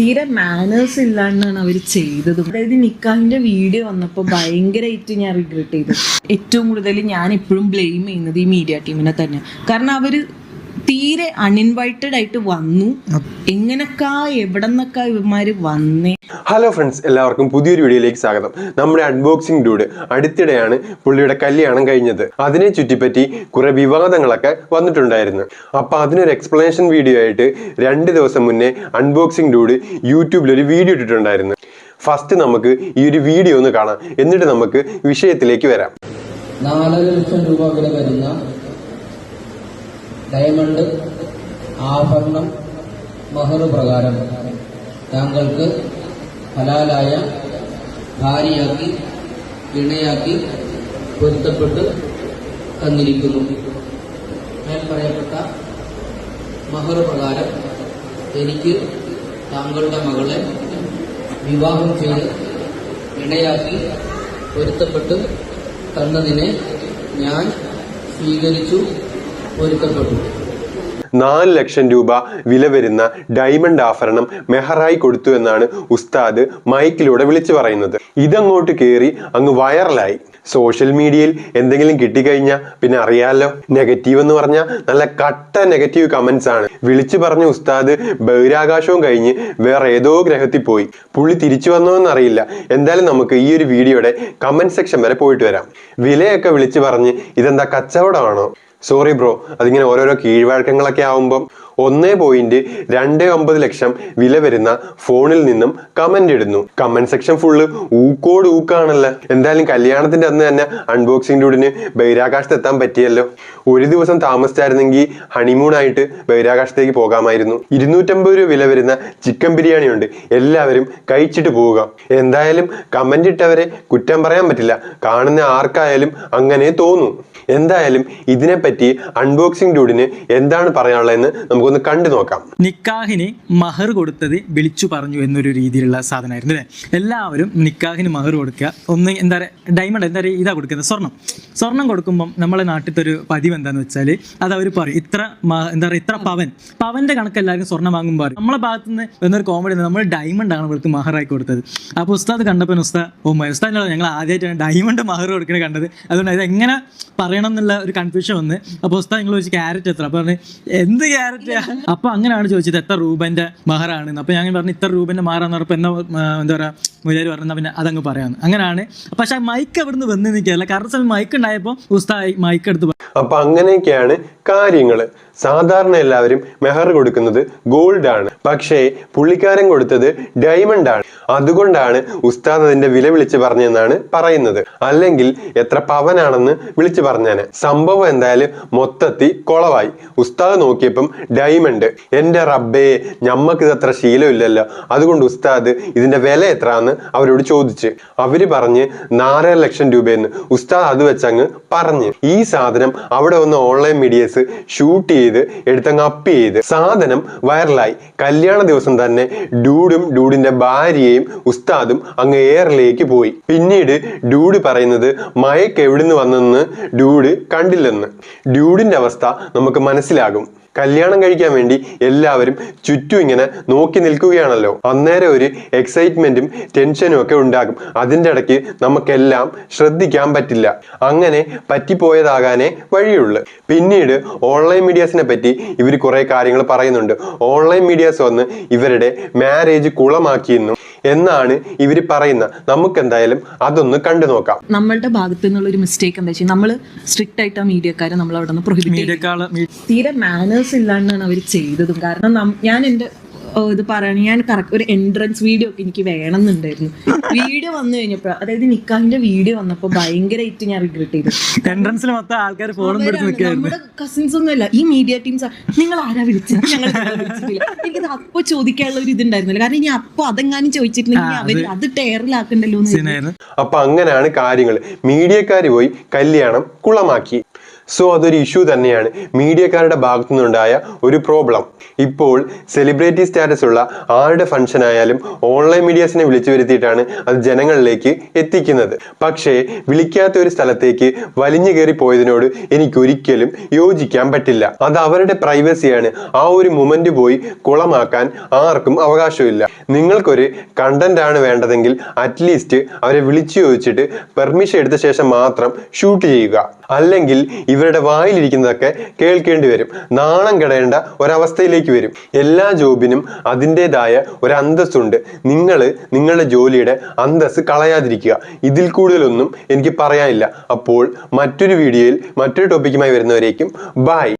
തീരെ മാനേഴ്സ് ഇല്ലാണ്ടാണ് അവർ ചെയ്തത്. അതായത് നിക്കാഹിന്റെ വീഡിയോ വന്നപ്പോൾ ഭയങ്കരമായിട്ട് ഞാൻ റിഗ്രറ്റ് ചെയ്തു. ഏറ്റവും കൂടുതൽ ഞാൻ ഇപ്പോഴും ബ്ലെയിം ചെയ്യുന്നത് ഈ മീഡിയ ടീമിനെ തന്നെ കാരണം അവർ തീരെ അൺഇൻവൈറ്റഡ് ആയിട്ട് വന്നു. എങ്ങനൊക്കാ എവിടെ നിന്നൊക്കെ ഇവന്മാര് വന്നേ? ഹലോ ഫ്രണ്ട്സ് എല്ലാവർക്കും പുതിയൊരു വീഡിയോയിലേക്ക് സ്വാഗതം. നമ്മുടെ അൺബോക്സിംഗ് ഡൂഡ് അടുത്തിടെയാണ് പുള്ളിയുടെ കല്യാണം കഴിഞ്ഞത്. അതിനെ ചുറ്റിപ്പറ്റി കുറെ വിവാദങ്ങളൊക്കെ വന്നിട്ടുണ്ടായിരുന്നു. അപ്പൊ അതിനൊരു എക്സ്പ്ലനേഷൻ വീഡിയോ ആയിട്ട് രണ്ട് ദിവസം മുന്നേ അൺബോക്സിംഗ് ഡൂഡ് യൂട്യൂബിൽ ഒരു വീഡിയോ ഇട്ടിട്ടുണ്ടായിരുന്നു. ഫസ്റ്റ് നമുക്ക് ഈ ഒരു വീഡിയോ ഒന്ന് കാണാം. എന്നിട്ട് നമുക്ക് വിഷയത്തിലേക്ക് വരാം. നാലര ലക്ഷം രൂപ വില വരുന്ന ഡയമണ്ട് ആഭരണം മഹർ പ്രകാരം താങ്കൾക്ക് ഹലാലായ ഭാര്യയാക്കി ഇണയാക്കി പൊരുത്തപ്പെട്ട് തന്നിരിക്കുന്നു. ഞാൻ പറയപ്പെട്ട മഹർ പ്രകാരം എനിക്ക് താങ്കളുടെ മകളെ വിവാഹം ചെയ്ത് ഇണയാക്കി പൊരുത്തപ്പെട്ട് തന്നതിനെ ഞാൻ സ്വീകരിച്ചു. പൊരുത്തപ്പെട്ടു നാല് ലക്ഷം രൂപ വില വരുന്ന ഡയമണ്ട് ആഭരണം മെഹറായി കൊടുത്തു എന്നാണ് ഉസ്താദ് മൈക്കിലൂടെ വിളിച്ചു പറയുന്നത്. ഇതങ്ങോട്ട് കയറി അങ്ങ് വൈറലായി. സോഷ്യൽ മീഡിയയിൽ എന്തെങ്കിലും കിട്ടിക്കഴിഞ്ഞാൽ പിന്നെ അറിയാലോ. നെഗറ്റീവ് എന്ന് പറഞ്ഞാൽ നല്ല കട്ട നെഗറ്റീവ് കമൻസ് ആണ്. വിളിച്ചു പറഞ്ഞ ഉസ്താദ് ബഹിരാകാശവും കഴിഞ്ഞ് വേറെ ഏതോ ഗ്രഹത്തിൽ പോയി. പുള്ളി തിരിച്ചു വന്നോ എന്നറിയില്ല. എന്തായാലും നമുക്ക് ഈ ഒരു വീഡിയോയുടെ കമന്റ് സെക്ഷൻ വരെ പോയിട്ട് വരാം. വിലയൊക്കെ വിളിച്ചു പറഞ്ഞ് ഇതെന്താ കച്ചവടമാണോ? സോറി ബ്രോ അതിങ്ങനെ ഓരോരോ കീഴ്വഴക്കങ്ങളൊക്കെ ആവുമ്പം ഒന്ന് പോയിന്റ് രണ്ട് ഒമ്പത് ലക്ഷം വില വരുന്ന ഫോണിൽ നിന്നും കമന്റ് ഇടുന്നു. കമന്റ് സെക്ഷൻ ഫുള്ള് ഊക്കോട് ഊക്കാണല്ലോ. എന്തായാലും കല്യാണത്തിന്റെ അന്ന് തന്നെ അൺബോക്സിംഗ് ഡൂഡിന് ബഹിരാകാശത്ത് എത്താൻ പറ്റിയല്ലോ. ഒരു ദിവസം താമസിച്ചായിരുന്നെങ്കിൽ ഹണിമൂൺ ആയിട്ട് ബഹിരാകാശത്തേക്ക് പോകാമായിരുന്നു. ഇരുന്നൂറ്റമ്പത് രൂപ വില വരുന്ന ചിക്കൻ ബിരിയാണി ഉണ്ട്. എല്ലാവരും കഴിച്ചിട്ട് പോവുക. എന്തായാലും കമന്റ് ഇട്ടവരെ കുറ്റം പറയാൻ പറ്റില്ല. കാണുന്ന ആർക്കായാലും അങ്ങനെ തോന്നും. എന്തായാലും ഇതിനെപ്പറ്റി അൺബോക്സിംഗ് ഡൂഡിന് എന്താണ് പറയാനുള്ളതെന്ന് നമുക്കൊന്ന് കണ്ടു നോക്കാം. നിക്കാഹിന് മഹർ കൊടുത്തത് വിളിച്ചു പറഞ്ഞു എന്നൊരു രീതിയിലുള്ള സാധനമായിരുന്നു അല്ലേ? എല്ലാവരും നിക്കാഹിന് മഹർ കൊടുക്കുക. ഒന്ന് എന്താ പറയുക ഡയമണ്ട് എന്താ പറയുക ഇതാ കൊടുക്കുന്നത് സ്വർണം. സ്വർണം കൊടുക്കുമ്പം നമ്മളെ നാട്ടിലത്തെ ഒരു പതിവ് എന്താണെന്ന് വെച്ചാൽ അത് അവർ പറയും ഇത്ര എന്താ പറയുക ഇത്ര പവൻ. പവന്റെ കണക്ക് എല്ലാവരും സ്വർണം വാങ്ങുമ്പോൾ പറയും. നമ്മളെ ഭാഗത്ത് നിന്ന് എന്നൊരു കോമഡി നമ്മൾ ഡയമണ്ട് ആണ് ഇവർക്ക് മഹറായി കൊടുത്തത്. അപ്പോൾ ഉസ്താദ് കണ്ടപ്പോൾ ഉസ്താ ഓ ഉസ്താദ് ഞങ്ങൾ ആദ്യമായിട്ടാണ് ഡയമണ്ട് മഹർ കൊടുക്കണേ കണ്ടത്. അതുകൊണ്ട് അത് എങ്ങനെ പറയണം എന്നുള്ള ഒരു കൺഫ്യൂഷൻ വന്ന് അപ്പോൾ ഉസ്താ നിങ്ങൾ ചോദിച്ചു ക്യാരറ്റ് എത്ര? അപ്പോൾ പറഞ്ഞു എന്ത് ക്യാരറ്റ് അപ്പോൾ അങ്ങനെയാണ് ചോദിച്ചത് എത്ര രൂപന്റെ മഹറാണ്? അപ്പോൾ ഞാൻ പറഞ്ഞു ഇത്ര രൂപന്റെ മഹറാന്ന് പറഞ്ഞപ്പോൾ എന്നാ എന്താ പറയുക മുരാര് പറഞ്ഞാൽ പിന്നെ അതങ്ങ് പറയാമെന്ന് അങ്ങനെയാണ്. പക്ഷെ ആ മൈക്ക് അവിടുന്ന് വന്ന് നിൽക്കുകയല്ല. കാരണം മൈക്ക് ഉണ്ടായപ്പോൾ ഉസ്താ മൈക്ക് എടുത്ത്. അപ്പൊ അങ്ങനെയൊക്കെയാണ് കാര്യങ്ങൾ സാധാരണ എല്ലാവരും മെഹർ കൊടുക്കുന്നത് ഗോൾഡ് ആണ്. പക്ഷേ പുള്ളിക്കാരൻ കൊടുത്തത് ഡയമണ്ട് ആണ്. അതുകൊണ്ടാണ് ഉസ്താദ് അതിന്റെ വില വിളിച്ച് പറഞ്ഞെന്നാണ് പറയുന്നത്. അല്ലെങ്കിൽ എത്ര പവനാണെന്ന് വിളിച്ചു പറഞ്ഞാന്. സംഭവം എന്തായാലും മൊത്തത്തിൽ കൊളവായി. ഉസ്താദ് നോക്കിയപ്പം ഡയമണ്ട് എന്റെ റബ്ബേ ഞമ്മക്ക് ഇത് അത്ര ശീലമില്ലല്ലോ. അതുകൊണ്ട് ഉസ്താദ് ഇതിന്റെ വില എത്രാന്ന് അവരോട് ചോദിച്ച്. അവർ പറഞ്ഞ് നാലര ലക്ഷം രൂപയെന്ന് ഉസ്താദ് അത് വെച്ചങ്ങ് പറഞ്ഞ്. ഈ സാധനം അവിടെ വന്ന് ഓൺലൈൻ മീഡിയസ് ഷൂട്ട് ചെയ്ത് എടുത്തങ്ങ് അപ്പ് ചെയ്ത് സാധനം വൈറലായി കല്യാണ ദിവസം തന്നെ ഡൂഡും ഡൂഡിന്റെ ഭാര്യയും ഉസ്താദും അങ്ങ് എയറിലേക്ക് പോയി. പിന്നീട് ഡൂഡ് പറയുന്നത് മയക്ക് എവിടുന്ന് വന്നെന്ന് ഡൂഡ് കണ്ടില്ലെന്ന്. ഡൂഡിന്റെ അവസ്ഥ നമുക്ക് മനസ്സിലാകും. കല്യാണം കഴിക്കാൻ വേണ്ടി എല്ലാവരും ചുറ്റും ഇങ്ങനെ നോക്കി നിൽക്കുകയാണല്ലോ. അന്നേരം ഒരു എക്സൈറ്റ്മെന്റും ടെൻഷനും ഒക്കെ ഉണ്ടാകും. അതിന്റെ ഇടയ്ക്ക് നമുക്കെല്ലാം ശ്രദ്ധിക്കാൻ പറ്റില്ല. അങ്ങനെ പറ്റിപ്പോയതാകാനേ വഴിയുള്ളു. പിന്നീട് ഓൺലൈൻ മീഡിയാസിനെ പറ്റി ഇവർ കുറേ കാര്യങ്ങൾ പറയുന്നുണ്ട്. ഓൺലൈൻ മീഡിയാസ് വന്ന് ഇവരുടെ മാരേജ് കുളമാക്കിയെന്നും എന്നാണ് ഇവർ പറയുന്നത് നമുക്ക് എന്തായാലും അതൊന്ന് കണ്ടു നോക്കാം. നമ്മളുടെ ഭാഗത്തു നിന്നുള്ള ഒരു മിസ്റ്റേക്ക് എന്താ വെച്ചാൽ നമ്മൾ സ്ട്രിക്റ്റ് ആയിട്ട് ആ മീഡിയക്കാരെ നമ്മൾ അവിടെ നിന്ന് പ്രൊഹിബിറ്റ് തീരെ മാനേഴ്സ് ഇല്ലാണ്ടാണ് അവർ ചെയ്തതും. കാരണം ഞാൻ എന്റെ ഇത് പറയണ. ഞാൻ കറക്റ്റ് ഒരു എൻട്രൻസ് വീഡിയോ ഒക്കെ എനിക്ക് വേണമെന്നുണ്ടായിരുന്നു. വീഡിയോ വന്നു കഴിഞ്ഞപ്പോൾ അതായത് നിക്കാഹിന്റെ വീഡിയോ വന്നപ്പോൾ ഭയങ്കരമായിട്ട് ഞാൻ റിഗ്രറ്റ് ചെയ്തു. എൻട്രൻസിൽ മൊത്തം ആൾക്കാർ ഫോണും നമ്മുടെ കസിൻസ് ഒന്നും അല്ല ഈ മീഡിയ ടീംസ് നിങ്ങൾ ആരാ വിളിച്ചത്? ഞങ്ങൾ വിളിച്ചിട്ടില്ല എനിക്കത് അപ്പൊ ചോദിക്കാനുള്ള ഒരു ഇതുണ്ടായിരുന്നില്ല. കാരണം ഇനി അപ്പൊ അതെങ്ങാനും ചോദിച്ചിട്ടുണ്ടെങ്കിൽ അവർ അത് ടയറിലാക്കണ്ടല്ലോ എന്ന് സീനായിരുന്നു അപ്പൊ അങ്ങനെയാണ് കാര്യങ്ങൾ മീഡിയക്കാർ പോയി കല്യാണം കുളമാക്കി. സോ അതൊരു ഇഷ്യൂ തന്നെയാണ്. മീഡിയക്കാരുടെ ഭാഗത്തു നിന്നുണ്ടായ ഒരു പ്രോബ്ലം ഇപ്പോൾ സെലിബ്രിറ്റി സ്റ്റാറ്റസ് ഉള്ള ആരുടെ ഫംഗ്ഷൻ ആയാലും ഓൺലൈൻ മീഡിയസിനെ വിളിച്ചു വരുത്തിയിട്ടാണ് അത് ജനങ്ങളിലേക്ക് എത്തിക്കുന്നത്. പക്ഷേ വിളിക്കാത്ത ഒരു സ്ഥലത്തേക്ക് വലിഞ്ഞു കയറി പോയതിനോട് എനിക്ക് ഒരിക്കലും യോജിക്കാൻ പറ്റില്ല. അത് അവരുടെ പ്രൈവസിയാണ് ആ ഒരു മൊമെന്റ് പോയി കുളമാക്കാൻ ആർക്കും അവകാശമില്ല. നിങ്ങൾക്കൊരു കണ്ടന്റ് ആണ് വേണ്ടതെങ്കിൽ അറ്റ്ലീസ്റ്റ് അവരെ വിളിച്ചു ചോദിച്ചിട്ട് പെർമിഷൻ എടുത്ത ശേഷം മാത്രം ഷൂട്ട് ചെയ്യുക. അല്ലെങ്കിൽ ഇവരുടെ വായിലിരിക്കുന്നതൊക്കെ കേൾക്കേണ്ടി വരും. നാണം കെടേണ്ട ഒരവസ്ഥയിലേക്ക് വരും. എല്ലാ ജോബിനും അതിന്റെതായ ഒരു അന്തസ്സുണ്ട്. നിങ്ങൾ നിങ്ങളുടെ ജോലിയുടെ അന്തസ് കളയാതിരിക്കുക. ഇതിൽ കൂടുതലൊന്നും എനിക്ക് പറയാനില്ല. അപ്പോൾ മറ്റൊരു വീഡിയോയിൽ മറ്റൊരു ടോപ്പിക്കുമായി വരുന്നവരേക്കും ബൈ.